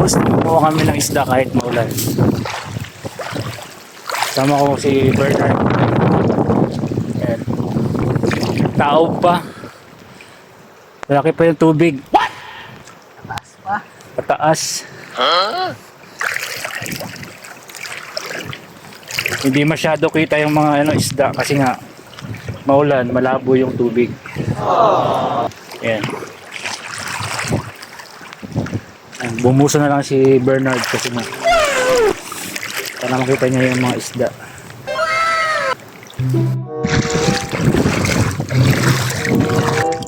Tapos kumuha kami ng isda kahit maulan. Sama ko si Bernard. Ayan. Taob pa. Malaki pa yung tubig. Taas pa. Pataas. Hindi masyado kita yung mga ano, isda kasi nga maulan, malabo yung tubig. Ayan. Ayan, Bumuso na lang si Bernard kasi nga para makita niya yung mga isda.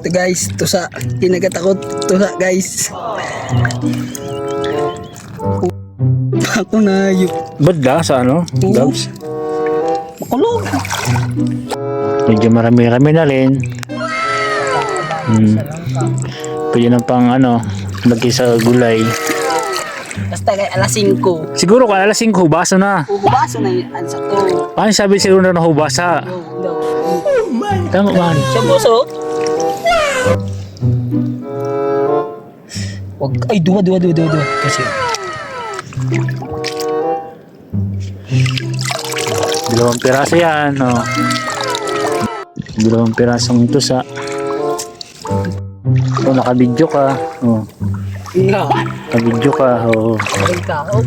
Ito guys, tusa. Kinagatakot. Tusa guys. Ako na yung Badla sa ano? Dogs? makulog. Medyo marami-rami na rin. Hmm. Pwede na pang ano, lagi sa gulay. Basta kay alas 5. Siguro kung alas 5, hubaso na. Uhubaso na yung ansa ko. Paano sabi siguro na hubasa? Go, go. Tama man. Siya buso. Wag, ay, duwa, duwa, duwa, duwa, duwa. Kasi, Dalawang piraso yan. Oh. Dalawang pirasong tusa. Oh, nakabidyo ka. Oh, nga. nakabidyo ka. Oh. Ay, kao.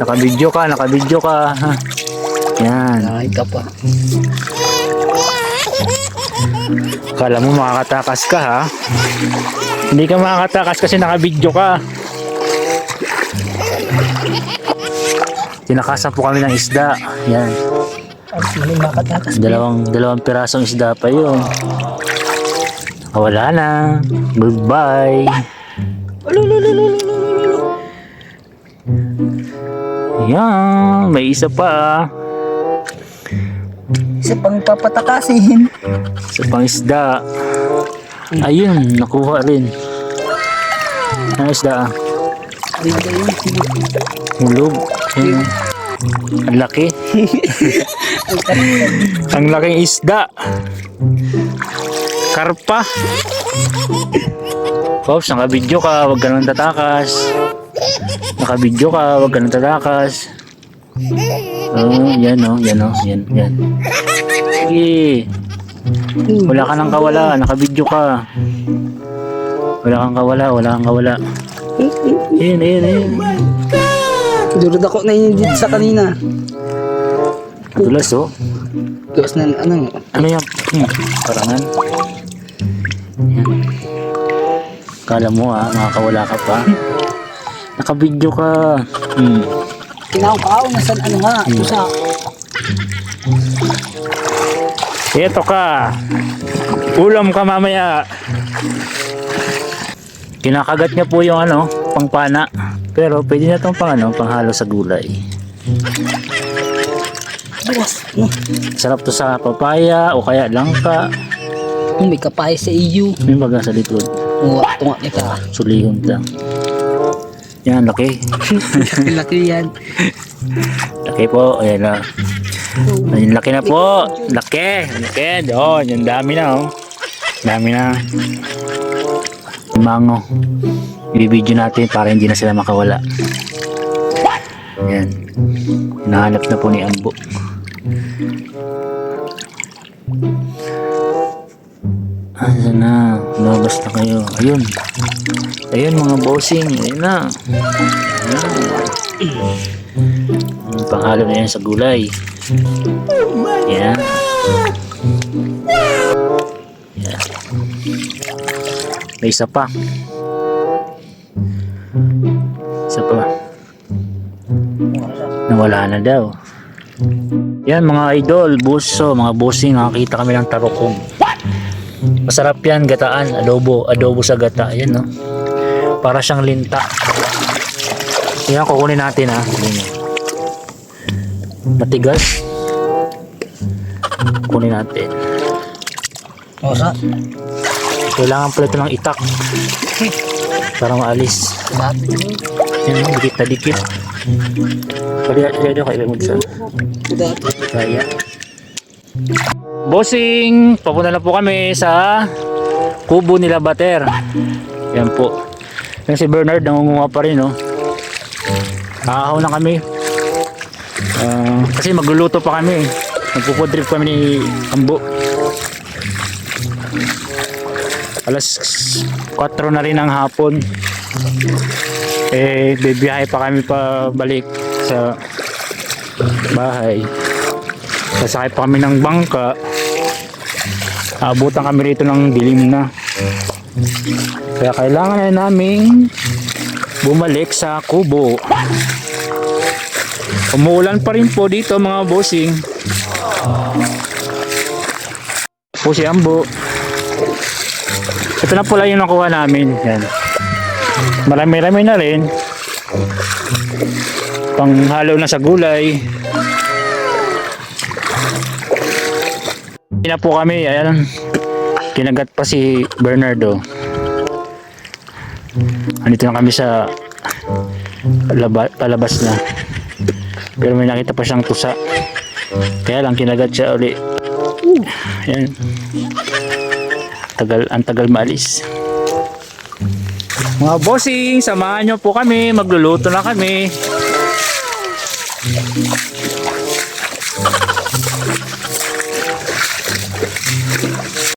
Nakabidyo ka, nakabidyo ka. Yan. Ay, ka pa. Kala mo makakatakas ka ha? Hindi ka makakatakas kasi nakabidyo ka. Tinakasan po kami ng isda. Yan. Ay, sino makatakas? Dalawang, dalawang pirasong isda pa yun. Wala na. Goodbye. Yan. May isa pa. Isa pang papatakasin. Sa pang isda. Ayun, nakuha rin. Ano isda? Ba yun? Hulog. Ang laki. Ang laking isda. Karpa. Pops, nakabidyo ka. Huwag ka nang tatakas. Nakabidyo ka. Huwag ka nang tatakas. Oh, yan oh. Yan oh. Yan, yan. Sige. Wala ka nang kawala. Nakabidyo ka. Wala kang kawala. Wala kang kawala. Ayun, ayun, ayun. Durod ako na yun dito sa kanina. Tulas oh. Gawas na, ano, Ano yan? Hmm, parangan. Yan. Kala mo ah, makakawala ka pa. Nakabidyo ka. Hmm. kinaw-kaw na sa ano nga, tusa. Ito ka. Ulam ka mamaya. Kinakagat niya po yung ano, pangpana. Pero pwede na itong pang ano, panghalo sa gulay. No, Sarap to sa papaya o kaya langka. may kapay sa iyo. May baga sa likod. Uwa, tunga kita. Sulihon lang. Yan, laki. Laki yan. Laki po. Ayan na. Ayun, laki na po. Laki. Laki. Doon. Yung dami na oh. Dami na. Mango. Ibibidyo natin para hindi na sila makawala. Ayan. Hinahanap na po ni Ambo. Ayan na. Lumabas na kayo. Ayun. Ayun mga bossing. Ayun na. Ayan. Ang Panghalo na yan sa gulay. Yan. Yan. May isa pa. Isa pa. Nawala na daw. Yan mga idol, buso, mga bossing, nakakita kami ng tarokong. Masarap yan, gataan, adobo, adobo sa gata. Yan no. Para siyang linta. Yan, kukunin natin ha. Matigas. Kunin natin. Osa. Kailangan pala ito ng itak. Para maalis. Dati. Yan, dikit na dikit. Kaya, kaya kaya kayo magsan. Dati. Kaya. Bossing! Papunta na po kami sa kubo nila Bater. Yan po. Yan si Bernard, nangunguha pa rin, no? Aahaw na kami. Ah, kasi magluluto pa kami. Magpupudrip kami ni Ambo. Alas 4 na rin ng hapon. Eh, bibiyahe pa kami pa balik sa bahay. Sasakay pa kami ng bangka. Abutan kami rito ng dilim na. Kaya kailangan na naming bumalik sa kubo. Umuulan pa rin po dito mga bossing. Po si Ambo. Ito na pula yung nakuha namin. Yan. Marami-rami na rin. Panghalo na sa gulay. Hindi po kami. Ayan. Kinagat pa si Bernardo. Andito na kami sa laba, palabas na. Pero may nakita pa siyang tusa. Kaya lang kinagat siya uli. Ayan. Tagal, ang tagal maalis. Mga bossing, samahan nyo po kami. Magluluto na kami.